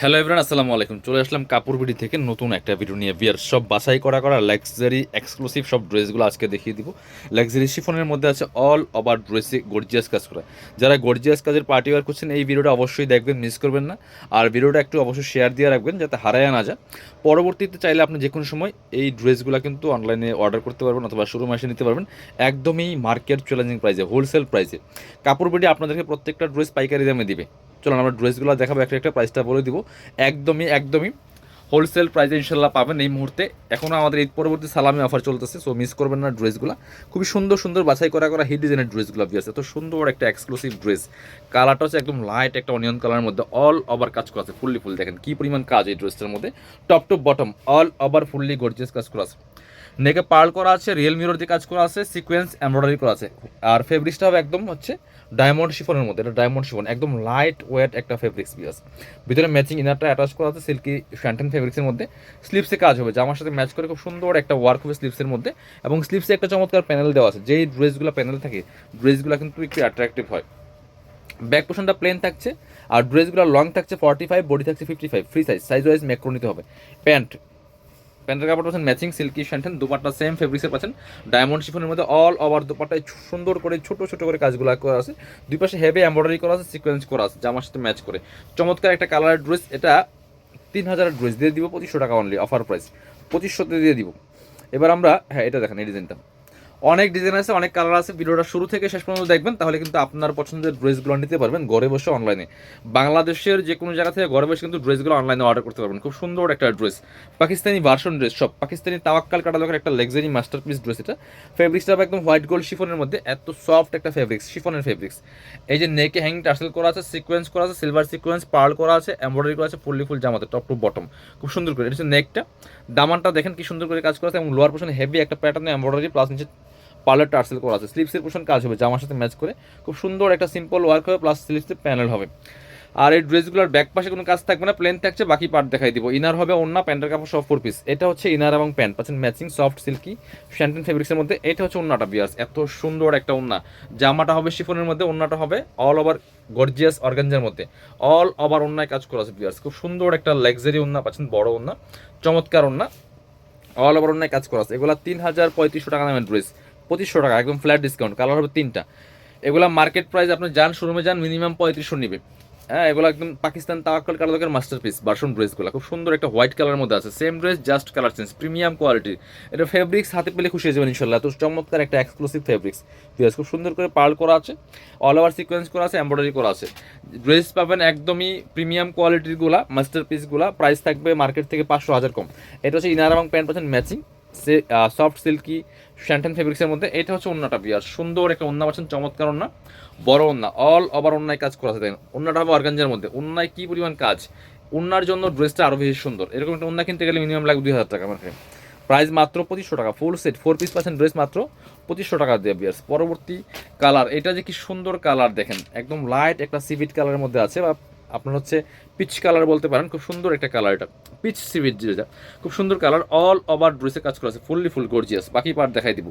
Hello everyone আসসালামু আলাইকুম। চলে আসলাম কাপড় বিডি থেকে নতুন একটা ভিডিও নিয়ে। বিয়ার সব বাছাই করা করা লাক্সারি এক্সক্লুসিভ সব ড্রেসগুলো আজকে দেখিয়ে দিব। লাক্সারি শিফনের মধ্যে আছে অল ওভার ড্রেসে গর্জিয়াস কাজ করা। যারা গর্জিয়াস কাজের পার্টি ওয়ার করছেন, এই ভিডিওটা অবশ্যই দেখবেন মিস করবেন না। আর ভিডিওটা একটু অবশ্যই শেয়ার দিয়ে রাখবেন, যাতে হারায় না যায়। পরবর্তীতে চাইলে আপনি যে কোনো সময় এই ড্রেসগুলো কিন্তু অনলাইনে অর্ডার করতে পারবেন অথবা শুরু মাসে নিতে পারবেন। একদমই মার্কেট চ্যালেঞ্জিং প্রাইসে হোলসেল প্রাইসে কাপড় বিডি আপনাদেরকে প্রত্যেকটা ড্রেস পাইকারি দামে দিবে। চলুন, আমরা ড্রেসগুলো দেখাবো, একটা একটা প্রাইসটা বলে দিব। একদমই একদমই হোলসেল প্রাইসে ইনশাল্লাহ পাবেন এই মুহূর্তে। এখনও আমাদের ঈদ পরবর্তী সালামি অফার চলতেছে সো মিস করবেন না ড্রেসগুলো। খুবই সুন্দর সুন্দর বাছাই করা করা হিট ডিজাইনের ড্রেসগুলো আছে তো সুন্দর একটা এক্সক্লুসিভ ড্রেস কালারটা হচ্ছে একদম লাইট একটা অনিয়ন কালারের মধ্যে অল ওভার কাজ করা আছে ফুললি ফুল দেখেন কি পরিমাণ কাজ এই ড্রেসটার মধ্যে। Top to bottom all over fully gorgeous কাজ করা আছে। নেকে পার্ল করা আছে, রিয়েল মিরর দিয়ে কাজ করা আছে, সিকোয়েন্স, এমব্রয়ডারি করা আছে। আর ফেব্রিক্সটা হবে একদম হচ্ছে ডায়মন্ড শিফনের মধ্যে, এটা ডায়মন্ড শিফন একদম লাইট ওয়েট একটা ফেব্রিক্স পিস ভিতরে ম্যাচিং ইনারটা অ্যাটাচ করা আছে সিল্কি শ্যান্টেন ফেব্রিক্সের মধ্যে। স্লিপসে কাজ হবে, জামার সাথে ম্যাচ করে খুব সুন্দর একটা ওয়ার্ক হবে স্লিপসের মধ্যে। এবং স্লিপসে একটা চমৎকার প্যানেল দেওয়া আছে, যেই ড্রেসগুলো প্যানেল থাকে ড্রেসগুলো কিন্তু একটু অ্যাট্রাকটিভ হয়। ব্যাক পোর্শনটা প্লেন থাকছে, আর ড্রেসগুলো লং থাকছে ফর্টি ফাইভ বডি থাকছে fifty five free size size wise make করে নিতে হবে। প্যান্ট প্যান্টের কাপড় পাচ্ছেন matching silky shantoon dupatta same ফেব্রিক্সের পাচ্ছেন। ডায়মন্ড শিফনের মধ্যে অল ওভার দুপাট্টায় সুন্দর করে, ছোট ছোট করে কাজগুলো করা আছে। দুই পাশে হেভি এম্ব্রয়ডারি করা আছে সিকোয়েন্স করা আছে, জামার সাথে ম্যাচ করে। চমৎকার একটা কালারের ড্রেস এটা তিন হাজারের ড্রেস দিয়ে দিব, পঁচিশশো টাকা অনলি অফার প্রাইস পঁচিশশোতে দিয়ে দিব। এবার আমরা হ্যাঁ এটা দেখেন, এই ডিজাইনটা অনেক ডিজাইন আছে, অনেক কালার আছে। ভিডিওটা শুরু থেকে শেষ পর্যন্ত দেখবেন, তাহলে কিন্তু আপনার পছন্দের ড্রেসগুলো নিতে পারবেন ঘরে বসে অনলাইনে বাংলাদেশের যে কোনো জায়গা থেকে ঘরে বসে কিন্তু ড্রেসগুলো অনলাইনে অর্ডার করতে পারবেন। খুব সুন্দর একটা ড্রেস পাকিস্তানি ভার্সন ড্রেস সব পাকিস্তানি তাওয়াক্কাল কাটালকের একটা লেক্সারি মাস্টারপিস ড্রেস এটা। ফেব্রিক্সটা একদম হোয়াইট গোল্ড শিফনের মধ্যে, এত সফট একটা ফেব্রিক্স শিফনের ফেব্রিক্স এই যে নেকে হ্যাং টার্সেল করা আছে সিকোয়েন্স করা আছে সিলভার সিকোয়েন্স পার্ল করা আছে এমব্রয়ডারি করা আছে, ফুললি ফুল জামাতে টপ টু বটম খুব সুন্দর করে, এটা হচ্ছে নেকটা দামানটা দেখেন কি সুন্দর করে কাজ করা আছে, এবং লোয়ার পোর্শন হেভি একটা প্যাটার্নে এমব্রয়ডারি প্লাস নিচে পার্লার টার্সেল করা আছে। স্লিপসের পোর্শন কাজ হবে, জামার সাথে ম্যাচ করে। খুব সুন্দর একটা সিম্পল ওয়ার্ক হবে প্লাস স্লিপসের প্যানেল হবে। আর এই ড্রেসগুলোর ব্যাক পাশে কোনো কাজ থাকবে না প্লেন থাকছে, বাকি পার্ট দেখাই দিব। ইনার হবে অন্য প্যান্টের কাপড় সব ফোর পিস এটা হচ্ছে ইনার এবং প্যান্ট পাচ্ছেন ম্যাচিং সফট সিল্কি শ্যান্টেন ফেব্রিক্সের মধ্যে। এটা হচ্ছে অন্যটা বিয়ার্স এত সুন্দর একটা ওন্না জামাটা হবে শিফনের মধ্যে অন্যটা হবে অল ওভার গর্জিয়াস অর্গানজার মধ্যে। অল ওভার অন্যায় কাজ করা আছে বিয়ার্স খুব সুন্দর একটা লাক্সারি ওন্না পাচ্ছেন বড় ওন্না চমৎকার ওন্না অল ওভার অন্যায় কাজ করা আছে। এগুলো তিন হাজার পঁয়ত্রিশশো টাকা দামের ড্রেস পঁচিশশো টাকা, একদম ফ্ল্যাট ডিসকাউন্ট কালার হবে তিনটা। এগুলা মার্কেট প্রাইস আপনি যান শোরুমে যান মিনিমাম পঁয়ত্রিশশো নিবে। হ্যাঁ এগুলো একদম Pakistan Tawakkal master piece version ড্রেসগুলো খুব সুন্দর একটা হোয়াইট কালারের মধ্যে আছে। Same dress just colour change premium quality এটা ফেব্রিক্স হাতে পেলে খুশি হয়ে যাবেন ইনশাল্লাহ তো চমৎকার একটা এক্সক্লুসিভ ফেব্রিক্স পিয়াজ খুব সুন্দর করে পার্ল করা আছে। অল ওভার সিকোয়েন্স করা আছে এমব্রয়ডারি করা আছে। ড্রেস পাবেন একদমই প্রিমিয়াম কোয়ালিটিরগুলা মাস্টার পিসগুলা প্রাইস থাকবে মার্কেট থেকে পাঁচশো হাজার কম। এটা হচ্ছে ইনার এবং প্যান্ট পাচ্ছেন ম্যাচিং সফট সিল্কি শ্যান্টেন ফেব্রিক্সের মধ্যে। এটা হচ্ছে অন্যটা বিয়ার। সুন্দর একটা অন্য পাচ্ছেন, চমৎকার অন্য বড় অন্যা অল ওভার অন্যায় কাজ করা আছে, দেখেন। অন্যটা হবে অর্গানজার মধ্যে। অন্যায় কী পরিমাণ কাজ? অন্যার জন্য ড্রেসটা আরও বেশি সুন্দর। এরকম একটা অন্য কিনতে গেলে মিনিমাম লাগবে দুই হাজার টাকা, আমার প্রাইস মাত্র পঁচিশশো টাকা ফুল সেট ফোর পিস পাচ্ছেন ড্রেস মাত্র পঁচিশশো টাকা দিয়ে বিয়ার্স পরবর্তী কালার এটা যে কি সুন্দর কালার দেখেন। একদম লাইট একটা সিভিট কালারের মধ্যে আছে, বা আপনার হচ্ছে পিচ কালার বলতে পারেন, খুব সুন্দর একটা কালার এটা। পিচ সিভিট যেটা, খুব সুন্দর কালার অল ওভার ড্রেসে কাজ করা আছে ফুললি ফুল গর্জিয়াস বাকি পার্ট দেখাই দিব।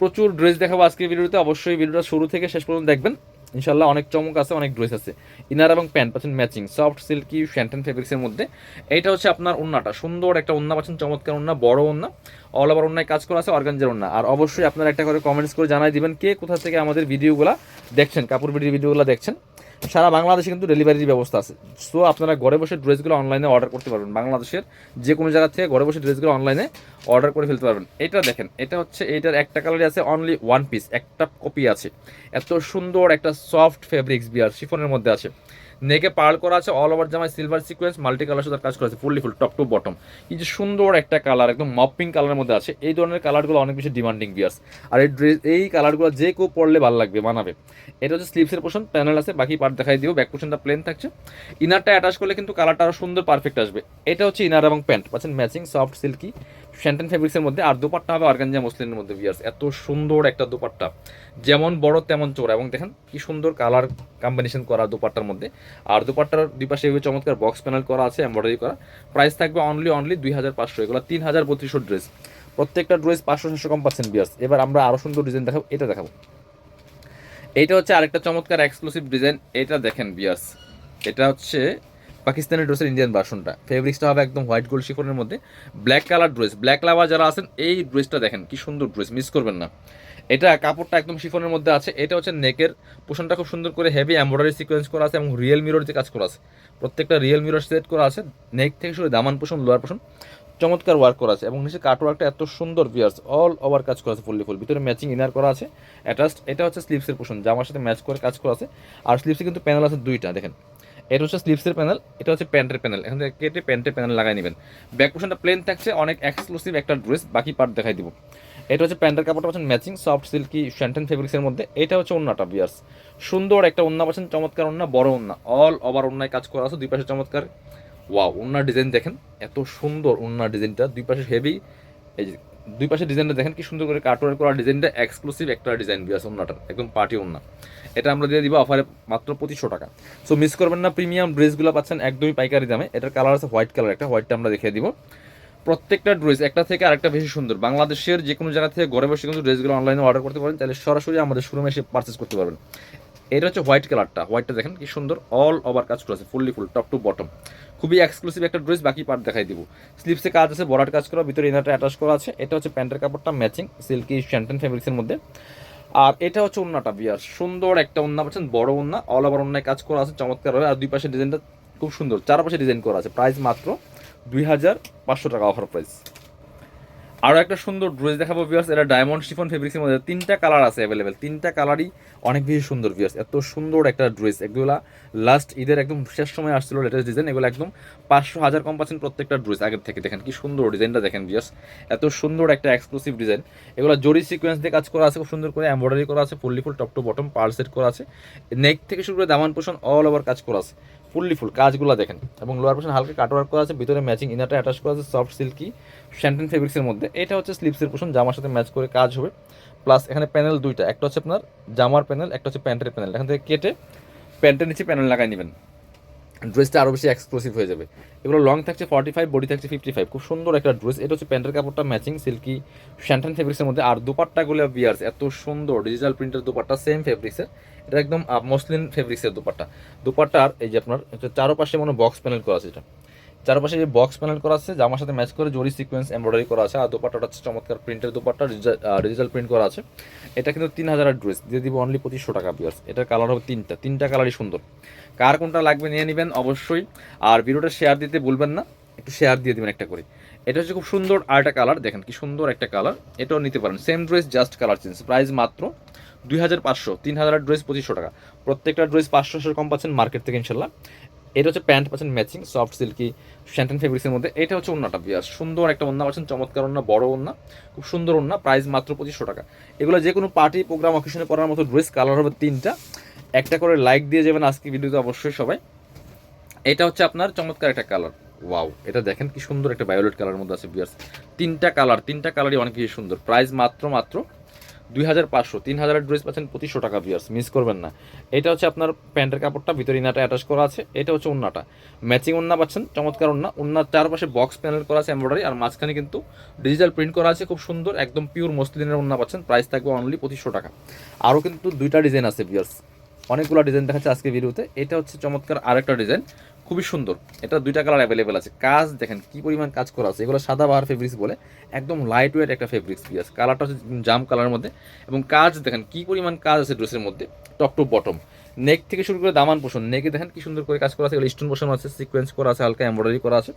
প্রচুর ড্রেস দেখাবো আজকের ভিডিওতে, অবশ্যই ভিডিওটা শুরু থেকে শেষ পর্যন্ত দেখবেন। ইনশাল্লাহ অনেক চমক আছে, অনেক ড্রেস আছে। ইনার এবং প্যান্ট পাচ্ছেন ম্যাচিং সফট সিল্কি শ্যান্টেন ফেব্রিক্সের মধ্যে। এইটা হচ্ছে আপনার ওন্নাটা সুন্দর একটা ওন্না পাচ্ছেন, চমৎকার ওন্না বড় ওন্না অল ওভার ওন্নায় কাজ করা আছে, অর্গানজের ওন্না আর অবশ্যই আপনারা একটা করে কমেন্টস করে জানাই দিবেন, কে কোথা থেকে আমাদের ভিডিওগুলো দেখছেন, কাপড় ভিডিও ভিডিওগুলো দেখছেন। সারা বাংলাদেশে কিন্তু ডেলিভারির ব্যবস্থা আছে। সো আপনারা ঘরে বসে ড্রেসগুলো অনলাইনে অর্ডার করতে পারবেন। বাংলাদেশের যে কোনো জায়গা থেকে ঘরে বসে ড্রেসগুলো অনলাইনে অর্ডার করে ফেলতে পারবেন। এটা দেখেন, এটা হচ্ছে, এটার একটা কালারই আছে অনলি ওয়ান পিস একটা কপি আছে। এত সুন্দর একটা সফট ফেব্রিক্স বিয়ার শিফনের মধ্যে আছে। নেকে পার্ল করা আছে অল ওভার জামায় সিলভার সিকোয়েন্স মাল্টি কালার সাথে কাজ করা আছে fully full top to bottom এই যে সুন্দর একটা কালার একদম মপিং কালারের মধ্যে আছে, এই ধরনের কালারগুলো অনেক বেশি ডিমান্ডিং বিয়ার্স আর এই ড্রেস এই কালারগুলো যে কেউ পরলে ভালো লাগবে, মানাবে। এটা হচ্ছে স্লিপসের পোর্শন প্যানেল আছে, বাকি পার্ট দেখাই দিও ব্যাক পোর্শনটা প্লেন থাকছে। ইনারটা অ্যাটাচ করলে কিন্তু কালারটা আরও সুন্দর পারফেক্ট আসবে। এটা হচ্ছে ইনার এবং প্যান্ট পাচ্ছেন ম্যাচিং সফট সিল্কি শ্যান্টেন ফেব্রিক্সের মধ্যে আর দুপাট্টা হবে অর্গানজা মসলিনের মধ্যে বিয়ার্স এত সুন্দর একটা দুপাট্টা। যেমন বড়, তেমন চোর এবং দেখেন, কি সুন্দর কালার কম্বিনেশন করা দুপাট্টার মধ্যে। আর দুপাট্টার দুই পাশে এভাবে চমৎকার বক্স প্যানেল করা আছে এমব্রয়ডারি করা। প্রাইস থাকবে অনলি অনলি দুই হাজার পাঁচশো। এগুলো তিন হাজার বত্রিশশো ড্রেস প্রত্যেকটা ড্রেস পাঁচশো ছশো কম পাচ্ছেন বিয়ার্স এবার আমরা আরও সুন্দর ডিজাইন দেখাবো, এটা দেখাবো। এটা হচ্ছে আরেকটা চমৎকার এক্সক্লুসিভ ডিজাইন এটা দেখেন বিয়ার্স এটা হচ্ছে পাকিস্তানি ড্রেসের ইন্ডিয়ান ভার্সনটা ফেব্রিক্সটা হবে একদম হোয়াইট গোল্ড শিফনের মধ্যে। Black colour dress black lover যারা আছেন, এই ড্রেসটা দেখেন, কি সুন্দর ড্রেস মিস করবেন না। এটা কাপড়টা একদম শিফনের মধ্যে আছে। এটা হচ্ছে নেকের পোষণটা খুব সুন্দর করে হেভি এমব্রয়ডারি সিকোয়েন্স করা আছে এবং রিয়েল মিরর যে কাজ করা আছে। প্রত্যেকটা রিয়েল মিরর সেট করা আছে। নেক থেকে শুরু দামান পোষণ লোয়ার পোষণ চমৎকার ওয়ার্ক করা আছে এবং নিচে কাটওয়ার্কটা এত সুন্দর বিয়ার্স অল ওভার কাজ করা আছে ফুললি ফুল ভিতরে ম্যাচিং ইনার করা আছে অ্যাটাচড এটা হচ্ছে স্লিপসের পোষণ জামার সাথে ম্যাচ করে কাজ করা আছে। আর স্লিপসে কিন্তু প্যানেল আছে দুইটা, দেখেন। এটা হচ্ছে স্লিপসের প্যানেল এটা হচ্ছে প্যান্টের প্যানেল এখান থেকে কেটে প্যান্টের প্যানেল লাগাই নেবেন। ব্যাক পোর্শনটা প্লেন থাকছে, অনেক এক্সক্লুসিভ একটা ড্রেস বাকি পার্ট দেখাই দিব। এটা হচ্ছে প্যান্টের কাপড়টা পাচ্ছেন ম্যাচিং সফট সিল্কি শ্যান্টেন ফেব্রিক্সের মধ্যে। এটা হচ্ছে ওন্নাটা বিয়ার্স সুন্দর একটা ওন্না পাচ্ছেন, চমৎকার ওন্না, বড় ওন্না। অল ওভার ওন্নায় কাজ করা আছে, দুই পাশে চমৎকার। ওয়া ওন্নার ডিজাইন দেখেন, এত সুন্দর ওন্নার ডিজাইনটা দুই পাশে হেভি এই যে দুই পাশে ডিজাইনটা দেখেন কি সুন্দর করে কাটওয়ার করা ডিজাইনটা এক্সক্লুসিভ একটা ডিজাইন বিয়াস ওন্নাটার একদম পার্টি ওন্না এটা আমরা দিয়ে দিব অফারে মাত্র পঁচিশশো টাকা। সো মিস করবেন না প্রিমিয়াম ড্রেসগুলো পাচ্ছেন একদমই পাইকারি দামে। এটার কালার আছে হোয়াইট কালার একটা হোয়াইটটা আমরা দেখিয়ে দিব। প্রত্যেকটা ড্রেস, একটা থেকে আরেকটা বেশি সুন্দর। বাংলাদেশের যে কোনো জায়গা থেকে ঘরে বসে কিন্তু ড্রেসগুলো অনলাইনে অর্ডার করতে পারেন। তাহলে সরাসরি আমাদের শোরুমে এসে পারচেস করতে পারবেন। এটা হচ্ছে হোয়াইট কালারটা হোয়াইটটা দেখেন কি সুন্দর অল ওভার কাজ করা আছে fully full top to bottom খুবই এক্সক্লুসিভ একটা ড্রেস বাকি পার্ট দেখাই দিব। স্লিপসে কাজ আছে বরাট কাজ করা, ভিতরে ইনারটা অ্যাটাচ করা আছে। এটা হচ্ছে প্যান্টের কাপড়টা ম্যাচিং সিল্কি শ্যান্টেন ফেব্রিক্সের মধ্যে। আর এটা হচ্ছে ওন্নাটা বিয়ার সুন্দর একটা ওন্না পাচ্ছেন বড় ওন্না অল ওভার ওন্নায় কাজ করা আছে, চমৎকার হবে আর দুই পাশে ডিজাইনটা খুব সুন্দর, চারপাশে ডিজাইন করা আছে। প্রাইস মাত্র দুই হাজার পাঁচশো টাকা অফার প্রাইস আরও একটা সুন্দর ড্রেস দেখাবো ভিউয়ার্স এটা ডায়মন্ড শিফন ফেব্রিক্সের মধ্যে তিনটা কালার আছে অ্যাভেলেবেল তিনটা কালারই অনেক বেশি সুন্দর ভিউয়ার্স এত সুন্দর একটা ড্রেস এগুলা লাস্ট ঈদের একদম শেষ সময় আসছিল লেটেস্ট ডিজাইন এগুলো একদম পাঁচশো হাজার কম পাচ্ছেন প্রত্যেকটা ড্রেস আগের থেকে। দেখেন কি সুন্দর ডিজাইনটা দেখেন ভিউয়ার্স এত সুন্দর একটা এক্সক্লুসিভ ডিজাইন এগুলো জরি সিকোয়েন্স দিয়ে কাজ করা আছে, খুব সুন্দর করে এমব্রয়ডারি করা আছে, fully full top to bottom per set করা আছে। নেক থেকে শুরু করে দামান পোষণ অল ওভার কাজ করা আছে। ফুললি ফুল কাজগুলো দেখেন। এবং লোয়ার পোর্শন হালকা কাটওয়ার্ক করা আছে, ভিতরে ম্যাচিং ইনারটা অ্যাটাচ করা আছে সফট সিল্কি শ্যান্টেন ফেব্রিক্সের মধ্যে। এটা হচ্ছে স্লিপসের পোর্শন জামার সাথে ম্যাচ করে কাজ হবে। প্লাস এখানে প্যানেল দুইটা, একটা হচ্ছে আপনার জামার প্যানেল একটা হচ্ছে প্যান্টের প্যানেল এখান থেকে কেটে প্যান্টের নিচে প্যানেল লাগাই নেবেন। ড্রেসটা আরও বেশি এক্সক্লুসিভ হয়ে যাবে। এগুলো লং থাকছে ফর্টি ফাইভ বডি থাকছে ফিফটি ফাইভ খুব সুন্দর একটা ড্রেস এটা হচ্ছে প্যান্টের কাপড়টা ম্যাচিং সিল্কি শ্যান্টান ফেব্রিক্সের মধ্যে। আর দুপাট্টাগুলো বিয়ার্স এত সুন্দর ডিজিটাল প্রিন্টের দুপাট্টা সেম ফেব্রিক্সের এটা একদম মসলিন ফেব্রিক্সের দুপাট্টা দুপাট্টা। আর এই যে আপনার চারোপাশে মনে বক্স প্যানেল করা আছে এটা। চারপাশে যে বক্স প্যানেল করা আছে, জামার সাথে ম্যাচ করে জরি সিকোয়েন্স এমব্রয়ডারি করা আছে, আর দুপাট্টাটা হচ্ছে চমৎকার প্রিন্টের দুপাট্টা ডিজিটাল প্রিন্ট করা আছে। এটা কিন্তু তিন হাজার ড্রেস দিয়ে দিব অনলি পঁচিশশো টাকা পিয়ার্স এটার কালার হবে তিনটা তিনটা কালারই সুন্দর। কার কোনটা লাগবে নিয়ে নেবেন, অবশ্যই। আর ভিডিওটা শেয়ার দিতে বলবেন না, একটু শেয়ার দিয়ে দেবেন একটা করে। এটা হচ্ছে খুব সুন্দর আর একটা কালার দেখেন কি সুন্দর একটা কালার এটাও নিতে পারেন same dress just colour change price মাত্র দুই হাজার পাঁচশো, তিন হাজার ড্রেস পঁচিশশো টাকা। প্রত্যেকটা ড্রেস পাঁচশো কম পাচ্ছেন মার্কেট থেকে, ইনশাল্লাহ। এটা হচ্ছে প্যান্ট, পাচ্ছেন ম্যাচিং, সফট, সিল্কি শ্যান্টেন ফেব্রিক্সের মধ্যে। এটা হচ্ছে ওন্নাটা বিয়ার সুন্দর একটা ওন্না পাচ্ছেন, চমৎকার ওন্না, বড় ওন্না। খুব সুন্দর ওন্না প্রাইস মাত্র পঁচিশশো টাকা। এগুলো যে কোনো পার্টি প্রোগ্রাম অকেশনে পরার মতো ড্রেস কালার হবে তিনটা। একটা করে লাইক দিয়ে যাবেন আজকে ভিডিওতে অবশ্যই সবাই। এটা হচ্ছে আপনার চমৎকার একটা কালার ওয়াও এটা দেখেন কি সুন্দর একটা ভায়োলেট কালার মধ্যে আছে বিয়ার্স তিনটা কালার তিনটা কালারই অনেক বেশি সুন্দর। প্রাইস মাত্র মাত্র দুই হাজার পাঁচশো, তিন হাজারের ড্রেস পাচ্ছেন পঁচিশশো টাকা বিয়ার্স মিস করবেন না। এটা হচ্ছে আপনার প্যান্টের কাপড়টা, ভিতরে ইনাটা অ্যাটাচ করা আছে, এটা হচ্ছে ওন্নাটা ম্যাচিং ওন্না পাচ্ছেন, চমৎকার ওন্না উন্নার চারপাশে বক্স প্যানেল করা আছে এমব্রয়ডারি আর মাঝখানে কিন্তু ডিজিটাল প্রিন্ট করা আছে, খুব সুন্দর, একদম পিওর মসলিনের ওন্না পাচ্ছেন প্রাইস থাকবে অনলি পঁচিশশো টাকা। আরও কিন্তু দুইটা ডিজাইন আছে বিয়ার্স অনেকগুলো ডিজাইন দেখাচ্ছে আজকে ভিডিওতে এটা হচ্ছে চমৎকার আরেকটা ডিজাইন খুবই সুন্দর। এটা দুইটা কালার অ্যাভেলেবেল আছে। কাজ দেখেন কি পরিমাণ কাজ করা আছে। এগুলো সাদা বাহার ফেব্রিক্স বলে, একদম লাইট ওয়েট একটা ফেব্রিক্স পিয়াস কালারটা হচ্ছে জাম কালারের মধ্যে। এবং কাজ দেখেন কি পরিমাণ কাজ আছে ড্রেসের মধ্যে। টপ টু বটম নেক থেকে শুরু করে দামান পোষণ নেকে দেখেন কি সুন্দর করে কাজ করা আছে। এগুলো স্টোন পোষণ আছে সিকোয়েন্স করা আছে, হালকা এমব্রয়ডারি করা আছে।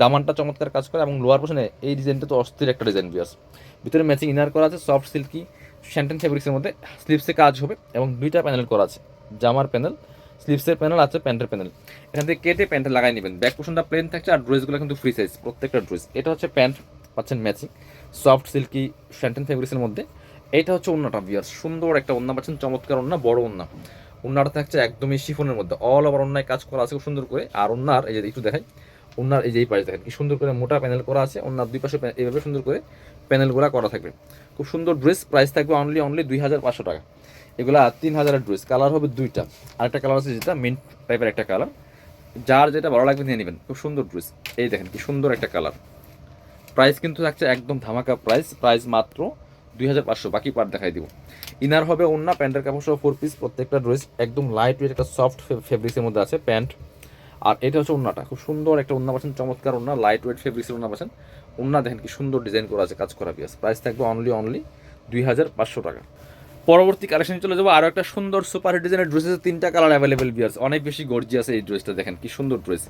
দামানটা চমৎকার কাজ করে এবং লোয়ার পোষণে এই ডিজাইনটা তো অস্থির একটা ডিজাইন পিয়াস ভিতরে ম্যাচিং ইনার করা আছে সফট সিল্কি শ্যান্টেন ফেব্রিক্সের মধ্যে। স্লিপসে কাজ হবে এবং দুইটা প্যানেল করা আছে। জামার প্যানেল স্লিপসের প্যানেল আছে প্যান্টের প্যানেল। এখান থেকে কেটে প্যান্টে লাগাই নেবেন। ব্যাক পোর্শনটা প্লেন থাকছে আর ড্রেসগুলো কিন্তু ফ্রি সাইজ প্রত্যেকটা ড্রেস এটা হচ্ছে প্যান্ট, পাচ্ছেন ম্যাচিং সফট সিল্কি শ্যান্টেন ফেব্রিক্সের মধ্যে। এটা হচ্ছে অন্যটা বিয়ার সুন্দর একটা অন্য পাচ্ছেন, চমৎকার অন্য বড় অন্য ওনাটা থাকছে একদমই শিফনের মধ্যে। অল ওভার অন্যায় কাজ করা আছে খুব সুন্দর করে। আর ওনার এই যে একটু দেখাই ওনার এই যে এই পাশে দেখেন, কি সুন্দর করে মোটা প্যানেল করা আছে। ওনার দুই পাশে এইভাবে সুন্দর করে প্যানেলগুলো করা থাকবে। খুব সুন্দর ড্রেস প্রাইস থাকবে অনলি অনলি দুই হাজার পাঁচশো টাকা। এগুলা তিন হাজারের ড্রেস কালার হবে দুইটা। আরেকটা কালার আছে যেটা মিন্ট টাইপের একটা কালার যার যেটা ভালো লাগবে নিয়ে নেবেন, খুব সুন্দর ড্রেস। এই দেখেন কি সুন্দর একটা কালার প্রাইস কিন্তু থাকছে একদম ধামাকা প্রাইস প্রাইস মাত্র দুই হাজার পাঁচশো। বাকি পার্ট দেখাই দিব। ইনার হবে অন্য প্যান্টের কাপড় সহ ফোর পিস প্রত্যেকটা ড্রেস একদম লাইট ওয়েট একটা সফট ফেব্রিক্সের মধ্যে আছে প্যান্ট। আর এটা হচ্ছে উন্নাটা খুব সুন্দর একটা উন্না পাচ্ছেন, চমৎকার উন্না লাইট ওয়েট ফেব্রিক্সের উন্না পাচ্ছেন। উন্না দেখেন কি সুন্দর ডিজাইন করা আছে, কাজ করা পিয়াস প্রাইস থাকবে অনলি অনলি দুই হাজার পাঁচশো টাকা। পরবর্তী কালেকশনে চলে যাব। আরও একটা সুন্দর সুপার হিট ডিজাইনের ড্রেসের তিনটা কালার অ্যাভেলেবেল বিয়ার্স অনেক বেশি গর্জিয়াস এই ড্রেসটা দেখেন কি সুন্দর ড্রেস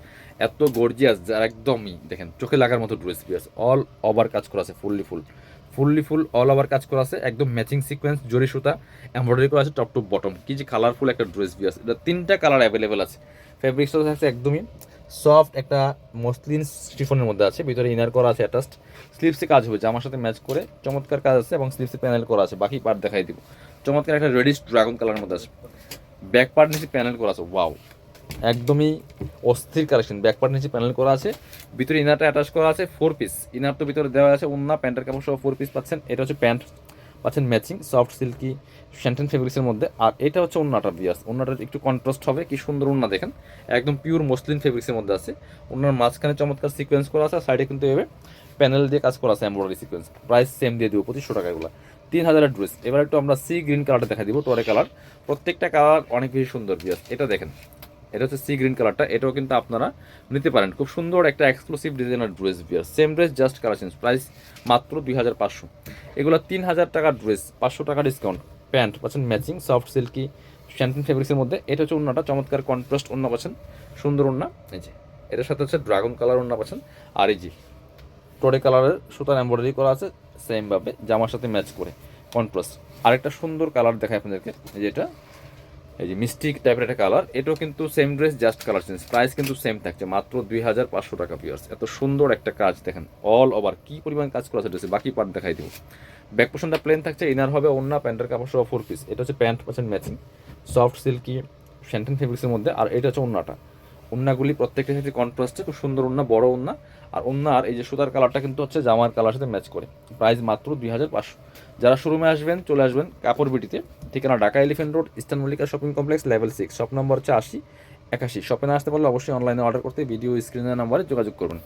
এত গর্জিয়াস যার একদমই, দেখেন, চোখে লাগার মতো ড্রেস বিয়ার্স অল ওভার কাজ করা আছে fully full fully full all over কাজ করা আছে, একদম ম্যাচিং সিকোয়েন্স জরি সুতা এমব্রয়ডারি করা আছে টপ টু বটম কি যে কালারফুল একটা ড্রেস বিয়ার্স এটা তিনটা কালার অ্যাভেলেবেল আছে। ফেব্রিক্সটা থাকছে একদমই। সফট একটা মসলিন স্টিফনের মধ্যে আছে, ভিতরে ইনার করা আছে অ্যাটাচড স্লিপসে কাজ হবে আমার সাথে ম্যাচ করে চমৎকার কাজ আছে এবং স্লিপসে প্যানেল করা আছে, বাকি পার্ট দেখাই দিব। চমৎকার একটা রেডিশ ড্রাগন কালারের মধ্যে আছে। ব্যাক পার্ট নিচে প্যানেল করা আছে ওয়াও একদমই অস্থির কালেকশন ব্যাক পার্ট নিচে প্যানেল করা আছে, ভিতরে ইনারটা অ্যাটাচ করা আছে ফোর পিস ইনার তো ভিতরে দেওয়া আছে অন্য প্যান্টের কাপড় সহ ফোর পিস পাচ্ছেন, এটা হচ্ছে প্যান্ট পাচ্ছেন ম্যাচিং সফট সিল্কি শ্যান্টেন ফেব্রিক্সের মধ্যে। আর এটা হচ্ছে অন্যটা বিয়াস অন্যটা একটু কন্ট্রাস্ট হবে, কি সুন্দর ওন্না দেখেন। একদম পিওর মসলিন ফেব্রিক্সের মধ্যে আছে। ওনার মাঝখানে চমৎকার সিকোয়েন্স করা আছে সাইডে কিন্তু এভাবে প্যানেল দিয়ে কাজ করা আছে এমব্রয়ডারি সিকোয়েন্স প্রাইস সেম দিয়ে দিব, পঁচিশশো টাকা এগুলো। তিন হাজারের ড্রেস এবার একটু আমরা সি গ্রিন কালারটা দেখা দিব টোরে কালার প্রত্যেকটা কালার অনেক বেশি সুন্দর বিয়াস এটা দেখেন। এটা হচ্ছে সি গ্রিন কালারটা এটাও কিন্তু আপনারা নিতে পারেন। খুব সুন্দর একটা এক্সক্লুসিভ ডিজাইনার ড্রেস বিয়ার same dress just colour change price মাত্র দুই হাজার পাঁচশো। এগুলো তিন হাজার টাকার ড্রেস পাঁচশো টাকা ডিসকাউন্ট প্যান্ট পাচ্ছেন ম্যাচিং সফট সিল্কি শ্যান্টিন ফেব্রিক্সের মধ্যে। এটা হচ্ছে অন্যটা চমৎকার কন্ট্রাস্ট অন্য পাচ্ছেন। সুন্দর ওন্না এই যে, এটার সাথে হচ্ছে ড্রাগন কালার ওন্না পাচ্ছেন। আর এই যে কালারের সুতার এমব্রয়ডারি করা আছে সেমভাবে জামার সাথে ম্যাচ করে। কন্ট্রাস্ট আরেকটা সুন্দর কালার দেখায় আপনাদেরকে। যেটা এই যে মিস্টিক টাইপের একটা কালার এটাও কিন্তু same dress just colour change price কিন্তু সেম থাকছে, মাত্র দুই হাজার পাঁচশো টাকা পিওর্স এত সুন্দর একটা কাজ দেখেন অল ওভার কি পরিমাণ কাজ করা আছে বাকি পার্ট দেখাই দেবো। ব্যাক পোর্শনটা প্লেন থাকছে ইনার হবে অন্য প্যান্টের কাপড় সহ ফোর পিস এটা হচ্ছে pant percent matching soft silky shantoon ফেব্রিক্সের মধ্যে, আর এটা হচ্ছে ওন্নাটা ওন্নাগুলি প্রত্যেকটা সাথে কন্ট্রাস্টে খুব সুন্দর ওন্না বড় ওন্না আর ওন্নার এই যে সুতার কালারটা কিন্তু হচ্ছে জামার কালার সাথে ম্যাচ করে। প্রাইস মাত্র দুই হাজার পাঁচশো। যারা শোরুমে আসবেন, চলে আসবেন কাপড় বিটিতে। ঠিকানা Dhaka elephant road eastern Mallika shopping complex level six shop number হচ্ছে আশি, একাশি। শপে না আসতে পারলে অবশ্যই অনলাইনে অর্ডার করতে ভিডিও স্ক্রিনের নাম্বারে যোগাযোগ করবেন।